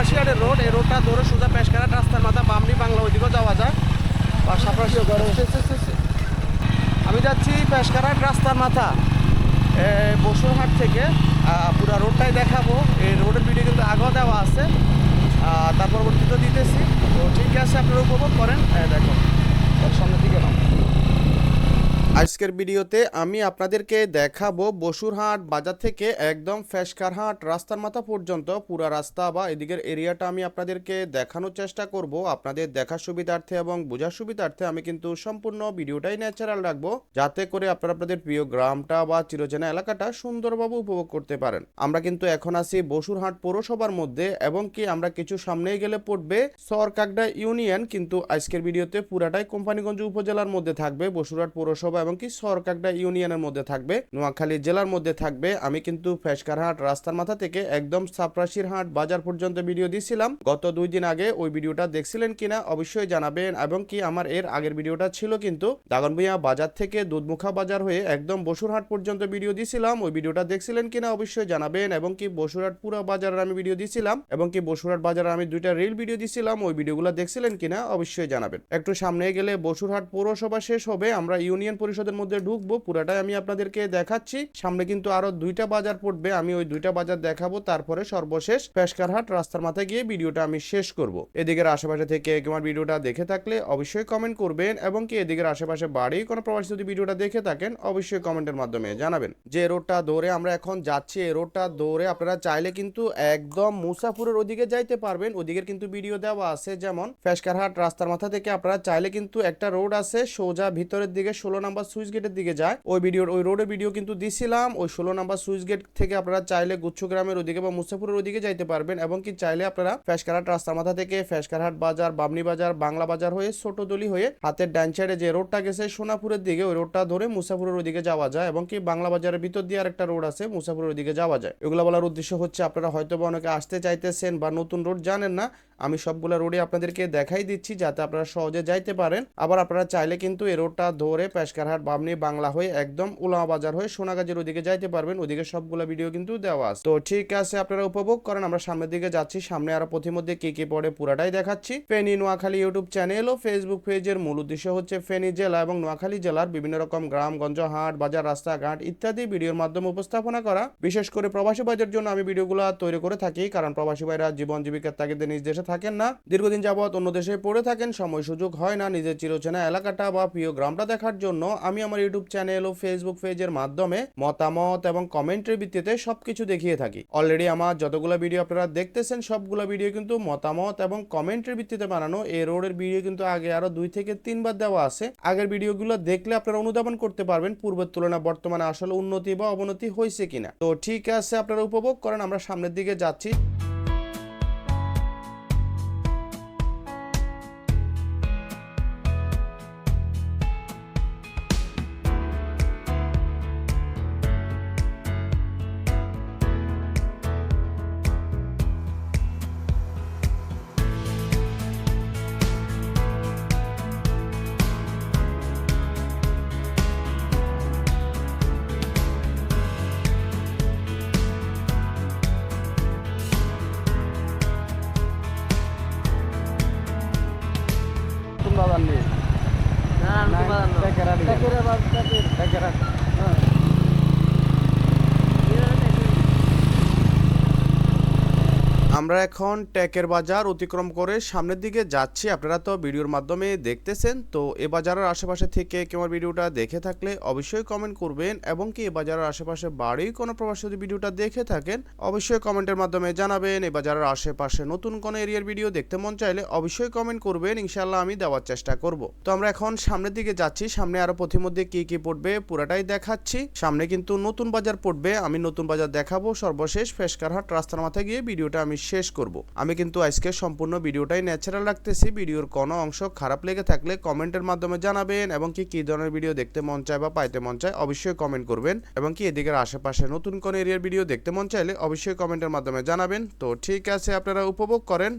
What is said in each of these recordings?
সাপরাশিয়ারের road, এই রোডটা ধরে সোজা পেশকারাট রাস্তার মাথা বামনি বাংলা ওইদিকেও যাওয়া যায়। বা সাপরাশিয়া আমি যাচ্ছি পেশকারাট রাস্তার মাথা বসুরহাট থেকে। পুরো রোডটাই দেখাবো। এই রোডের ভিডিও কিন্তু আগেও দেওয়া আছে। তার পরবর্তীতে দিতেছি। তো ঠিক আছে, আপনারা উপভোগ করেন। দেখো সামনের দিকে নাও আজকের ভিডিওতে আমি আপনাদেরকে দেখাবো বসুরহাট বাজার থেকে একদম ফেসকারহাট রাস্তার মাথা পর্যন্ত, পুরা রাস্তা বা এদিকের এরিয়াটা আমি আপনাদেরকে দেখানোর চেষ্টা করব। আপনাদের দেখার সুবিধার্থে এবং বোঝার সুবিধার্থে আমি কিন্তু সম্পূর্ণ ভিডিওটাই ন্যাচারাল রাখব, যাতে করে আপনারা আপনাদের প্রিয় গ্রামটা বা চিরচেনা এলাকাটা সুন্দরভাবে উপভোগ করতে পারেন। আমরা কিন্তু এখন আছি বসুরহাট পৌরসভার মধ্যে এবং কি আমরা কিছু সামনেই গেলে পড়বে সরকাকডা ইউনিয়ন, কিন্তু আজকের ভিডিওতে পুরাটাই কোম্পানিগঞ্জ উপজেলার মধ্যে থাকবে। বসুরহাট পৌরসভা এবং কি সরকাকডা ইউনিয়নের মধ্যে থাকবে। নোয়াখালী জেলার মধ্যে থাকবে। আমি কিন্তু ফেসকারহাট রাস্তার মাথা থেকে একদম সাপরাশির হাট বাজার পর্যন্ত ভিডিও দিছিলাম। গত দুই দিন আগে ওই ভিডিওটা দেখছিলেন কিনা অবশ্যই জানাবেন এবং কি আমার এর আগের ভিডিওটা ছিল কিন্তু দাগনভূঞা বাজার থেকে দুধমুখা বাজার হয়ে একদম বসুরহাট পর্যন্ত ভিডিও দিছিলাম। ওই ভিডিওটা দেখছিলেন কিনা অবশ্যই জানাবেন এবং কি বসুরহাট পুরো বাজারের আমি ভিডিও দিছিলাম এবং কি বসুরহাট বাজারে আমি দুইটা রিল ভিডিও দিছিলাম। ওই ভিডিওগুলো দেখছিলেন কিনা অবশ্যই জানাবেন। একটু সামনে গেলে বসুরহাট পৌরসভা শেষ হবে। আমরা ইউনিয়ন পরিষদের মধ্যে ঢুকবো, পুরাটাই আমি আপনাদেরকে দেখাচ্ছি। সামনে কিন্তু আরও দুইটা বাজার পড়বে, আমি ওই দুইটা বাজার দেখাবো, তারপরে সর্বশেষ পেশকারহাট রাস্তার মাথায় গিয়ে ভিডিওটা আমি শেষ করব। এদিকের আশেপাশে থেকে আমার ভিডিওটা দেখে থাকলে অবশ্যই কমেন্ট করবেন এবং কি এদিকের আশেপাশে বাড়ি কোনো প্রবাসী যদি ভিডিওটা দেখে থাকেন, অবশ্যই কমেন্টের মাধ্যমে জানাবেন। যে রোডটা দৌড়ে আমরা এখন যাচ্ছি, এই রোডটা দৌড়ে আপনারা চাইলে কিন্তু একদম মুসাফুরের ওদিকে যাইতে পারবেন। ওদিকের কিন্তু ভিডিও দেওয়া আছে, যেমন ফেসকারহাট রাস্তার মাথা থেকে আপনারা চাইলে কিন্তু একটা রোড আছে, সোজা ভিতরের দিকে ষোলো নাম্বার সুইচ গেটের দিকে যায়। ওই ভিডিওর, ওই রোডের ভিডিও কিন্তু দিছিলাম। ওই ষোলো নাম্বার সুইচ গেট থেকে আপনারা চাইলে গুচ্ছগ্রামের ওদিকে বা মুসাফুরের ওদিকে যাইতে পারবেন এবং কি চাইলে আপনারা ফেসকারহাট রাস্তা মাথা থেকে ফেসকারহাট বাজার, বামনি বাজার, বাংলা বাজার হয়ে ছোটদলি হয়ে হাতের ডান সাইডে যে রোডটা গেছে সোনাপুরের দিকে, ওই রোডটা ধরে মুসাফুরের ওদিকে যাওয়া যায় এবং কি বাংলা বাজারের ভিতর দিয়ে আরেকটা রোড আছে, মুসাফুরের ওদিকে যাওয়া যায়। এগুলো বলার উদ্দেশ্য হচ্ছে আপনারা হয়তো বা অনেকে আসতে চাইতেছেন বা নতুন রোড জানেন না। আমি সবগুলো রোডে আপনাদেরকে দেখাই দিচ্ছি যাতে আপনারা সহজে যাইতে পারেন। আবার আপনারা চাইলে কিন্তু এই রোডটা ধরে পেশকারহাট বামনি বাংলা হয়ে একদম উলামা বাজার হয়ে সোনাগাজের ওদিকে যাইতে পারবেন। ওদিকে সবগুলো ভিডিও কিন্তু দেওয়া আছে। তো ঠিক আছে, আপনারা উপভোগ করেন। আমরা সামনের দিকে যাচ্ছি। সামনে আরও পথিমধ্যে কি কি পড়ে পুরাটাই দেখাচ্ছি। ফেনী, নোয়াখালী ইউটিউব চ্যানেল ও ফেসবুক পেজের মূল উদ্দেশ্য হচ্ছে ফেনী জেলা এবং নোয়াখালী জেলার বিভিন্ন রকম গ্রামগঞ্জ হাট, বাজার, রাস্তাঘাট ইত্যাদি ভিডিওর মাধ্যমে উপস্থাপনা করা। বিশেষ করে প্রবাসী ভাইদের জন্য আমি ভিডিওগুলো তৈরি করে থাকি, কারণ প্রবাসী ভাইরা জীবন জীবিকার তাগিদে নিজ দেশে থাকেন না। দীর্ঘদিন যাবৎ অন্য দেশে পড়ে থাকেন। সময় সুযোগ হয় না নিজের চিরচেনা এলাকাটা বা প্রিয় গ্রামটা দেখার জন্য। আমি আমার ইউটিউব চ্যানেল ও ফেসবুক পেজের মাধ্যমে মতামত এবং কমেন্টের ভিত্তিতে সবকিছু দেখিয়ে থাকি। অলরেডি আমার যতগুলো ভিডিও আপনারা দেখতেছেন, সবগুলো ভিডিও কিন্তু মতামত এবং কমেন্টের ভিত্তিতে বানানো। এই রোডের ভিডিও কিন্তু আগে আরও দুই থেকে তিনবার দেওয়া আছে। আগের ভিডিওগুলো দেখলে আপনারা অনুধাবন করতে পারবেন পূর্বের তুলনায় বর্তমানে আসলে উন্নতি বা অবনতি হয়েছে কিনা। তো ঠিক আছে, আপনারা উপভোগ করেন, আমরা সামনের দিকে যাচ্ছি। আমরা এখন ট্যাকের বাজার অতিক্রম করে সামনের দিকে যাচ্ছি। আপনারা তো ভিডিওর মাধ্যমে দেখতেছেন। তো এ বাজারের আশেপাশে থেকে কেউ আমার ভিডিওটা দেখে থাকলে অবশ্যই কমেন্ট করবেন এবং কি এ বাজারের আশেপাশে বাড়ি কোনো প্রবাসী যদি ভিডিওটা দেখে থাকেন, অবশ্যই কমেন্টের মাধ্যমে জানাবেন। এ বাজারের আশেপাশে নতুন কোনো এরিয়ার ভিডিও দেখতে মন চাইলে অবশ্যই কমেন্ট করবেন। ইনশাল্লাহ আমি দেওয়ার চেষ্টা করব। তো আমরা এখন সামনের দিকে যাচ্ছি। সামনে আরও পথিমধ্যে কি কি পড়বে পুরাটাই দেখাচ্ছি। সামনে কিন্তু নতুন বাজার পড়বে। আমি নতুন বাজার দেখাবো সর্বশেষ। ফেসকারহাট রাস্তার মাথায় গিয়ে ভিডিওটা আমি শেষ করব। আমি কিন্তু আজকে সম্পূর্ণ ভিডিওটাই ন্যাচারাল রাখতেছি। ভিডিওর কোনো অংশ খারাপ লেগে থাকলে কমেন্টের মাধ্যমে জানাবেন এবং কি, কী ধরনের ভিডিও দেখতে মন চায় বা পাইতে মন চায় অবশ্যই কমেন্ট করবেন এবং কি, এদিকের আশেপাশে নতুন কোনো এরিয়ার ভিডিও দেখতে মন চাইলে অবশ্যই কমেন্টের মাধ্যমে জানাবেন। তো ঠিক আছে, আপনারা উপভোগ করেন।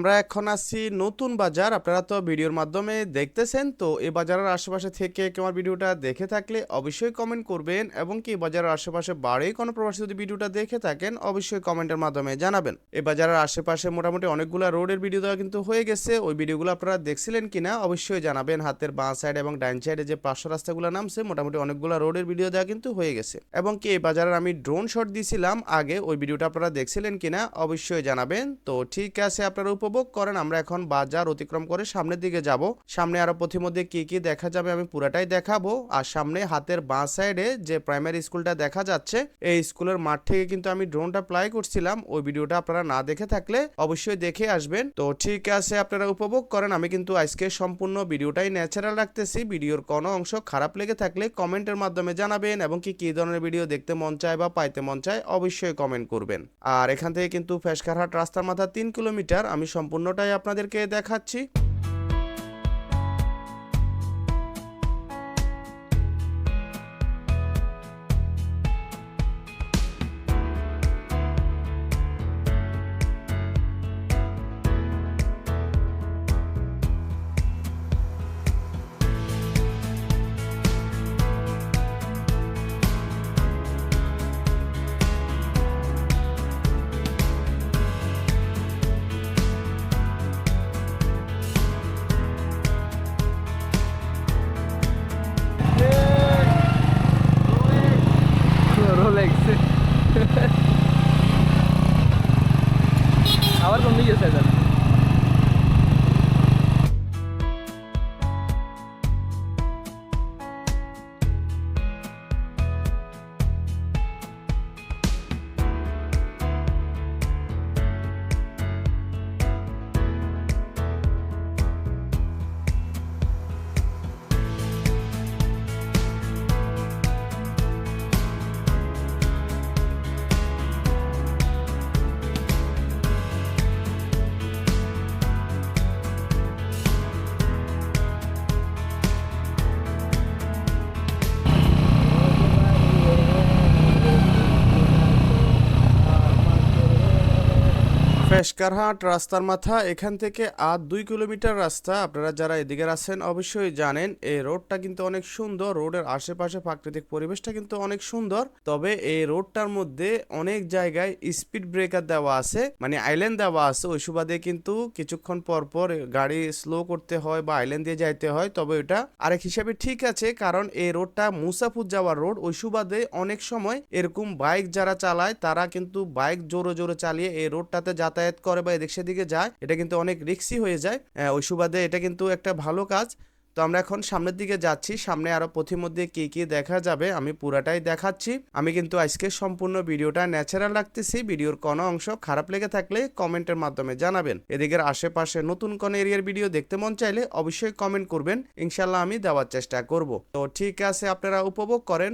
আমরা এখন আছি নতুন বাজার। আপনারা তো ভিডিওর মাধ্যমে দেখতেছেন, তো এই বাজারের আশেপাশে থেকে কেউ আমার ভিডিওটা দেখে থাকলে অবশ্যই কমেন্ট করবেন এবং কি বাজারের আশেপাশে বাড়ি কোনো প্রবাসী যদি ভিডিওটা দেখে থাকেন, অবশ্যই কমেন্টের মাধ্যমে জানাবেন। এই বাজারের আশেপাশে মোটামুটি অনেকগুলো রোডের ভিডিও দেওয়া কিন্তু হয়ে গেছে। ওই ভিডিওগুলো আপনারা দেখছিলেন কিনা অবশ্যই জানাবেন। হাতের বাঁ সাইড এবং ডাইন সাইডে যে পাঁচশো রাস্তাগুলো নামছে, মোটামুটি অনেকগুলো রোডের ভিডিও দেওয়া কিন্তু হয়ে গেছে। এবং কি এই বাজারের আমি ড্রোন শট দিয়েছিলাম আগে, ওই ভিডিওটা আপনারা দেখছিলেন কিনা অবশ্যই জানাবেন। তো ঠিক আছে, আপনারা উপভোগ করেন, আমরা এখন বাজার অতিক্রম করে সামনের দিকে যাব। সামনে আরও পথিমধ্যে কি কি দেখা যাবে আমি পুরাটাই দেখাবো। আর সামনে হাতের বাঁ সাইডে যে প্রাইমারি স্কুলটা দেখা যাচ্ছে, এই স্কুলের মাঠ থেকে কিন্তু আমি ড্রোনটা প্লাই করছিলাম। ওই ভিডিওটা আপনারা না দেখে থাকলে অবশ্যই দেখে আসবেন। তো ঠিক আছে, আপনারা উপভোগ করেন। আমি কিন্তু আজকে সম্পূর্ণ ভিডিওটাই ন্যাচারাল রাখতেছি। ভিডিওর কোনো অংশ খারাপ লেগে থাকলে কমেন্টের মাধ্যমে জানাবেন এবং কি কি ধরনের ভিডিও দেখতে মন চায় বা পাইতে মন চায় অবশ্যই কমেন্ট করবেন। আর এখান থেকে কিন্তু ফেসকারহাট রাস্তার মাথা তিন কিলোমিটার। আমি সম্পূর্ণটাই আপনাদেরকে দেখাচ্ছি। ফেসকারহাট রাস্তার মাথা, এখান থেকে আর দুই কিলোমিটার রাস্তা। আপনারা যারা এদিকে আছেন অবশ্যই জানেন, এই রোডটা কিন্তু অনেক সুন্দর। রোডের আশেপাশে প্রাকৃতিক পরিবেশটা কিন্তু অনেক সুন্দর। তবে এই রোডটার মধ্যে অনেক জায়গায় স্পিড ব্রেকার দেওয়া আছে মানে আইল্যান্ড দেওয়া আছে। ওই সুবাদে কিন্তু কিছুক্ষণ পর পর গাড়ি স্লো করতে হয় বা আইল্যান্ড দিয়ে যাইতে হয়। তবে এটা আরেক হিসাবে ঠিক আছে, কারণ এই রোডটা মুসাফুর যাওয়ার রোড। ওই সুবাদে অনেক সময় এরকম বাইক যারা চালায়, তারা কিন্তু বাইক জোরে জোরে চালিয়ে এই রোডটাতে যাতায়াত করে বা এদিক সেদিকে যায়, এটা কিন্তু অনেক রিক্সি হয়ে যায়। ওই সুবাদে এটা কিন্তু একটা ভালো কাজ। তো আমরা এখন সামনের দিকে যাচ্ছি। সামনে আরও পথিমধ্যে কি কি দেখা যাবে, আমি পুরাটাই দেখাচ্ছি। আমি কিন্তু আজকে সম্পূর্ণ ভিডিওটা ন্যাচারাল রাখতেছি। ভিডিওর কোনো অংশ খারাপ লেগে থাকলে কমেন্টের মাধ্যমে জানাবেন। এদিকের আশেপাশে নতুন কোন এরিয়ার ভিডিও দেখতে মন চাইলে অবশ্যই কমেন্ট করবেন। ইনশাল্লাহ আমি দেওয়ার চেষ্টা করব। তো ঠিক আছে, আপনারা উপভোগ করেন।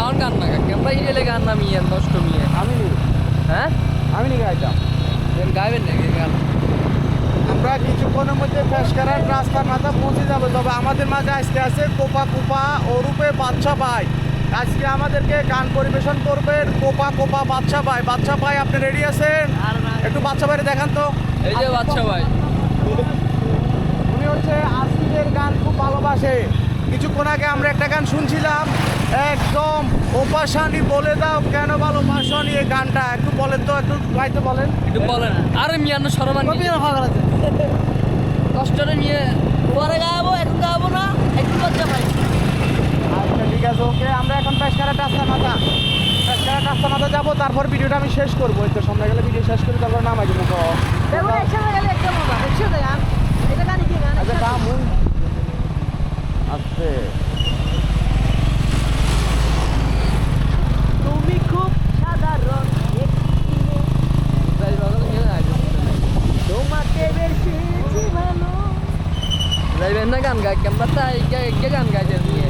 গান নাও গান না ক্যামেরা হিলে গান না মিয়ে নষ্ট মিয়ে আমি নি হ্যাঁ? আমি নি গাইতাম গাইবেন নাকি গান? আমরা কিছুক্ষণের মধ্যে ফেসকারার রাস্তার মাথা পৌঁছে যাব তবে আমাদের মাঝে আজকে আছে কোপা কোপা অরূপে বাচ্চা ভাই। আজকে আমাদেরকে গান পরিবেশন করবেন কোপা কোপা বাচ্চা ভাই। বাচ্চা ভাই আপনি রেডি আছেন? একটু বাচ্চা ভাইরে দেখান তো। এই যে বাচ্চা ভাই। উনি হচ্ছে আসিফের গান খুব ভালোবাসে। কিছুক্ষণ আগে আমরা একটা গান শুনছিলাম। একদম ওপাশানি বলে দাও কেন ভালোবাসনি এই গানটা একটু বলেন তো একটু গাইতে বলেন। একটু বলেন। আরে মিয়ান্ন সরমান কষ্টটা নিয়ে পরে গাবো এখন গাবো না একটু লজ্জা পাই। আচ্ছা ঠিক আছে ওকে আমরা এখন পেশকারা রাস্তা মাথা পেশকারা রাস্তা মাথা যাব তারপর ভিডিওটা আমি শেষ করব। এই তো সামনে গেলে ভিডিও শেষ করে তারপর নামাই দেবো তো। দেখো একসাথে গেলে একটা মজা একসাথে গান? এটা গান কি গান আচ্ছা কাম আস্তে তুমি খুব সাধারণ একটি মেয়ে, যাই বাজারে গেলে আইবে তোমাকে বেশি ভালো যাইবেন না গান গাই ক্যামেরা তাই কে গান গাইছে নিয়ে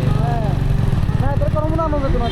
হ্যাঁ তোর করব না নবে তোমার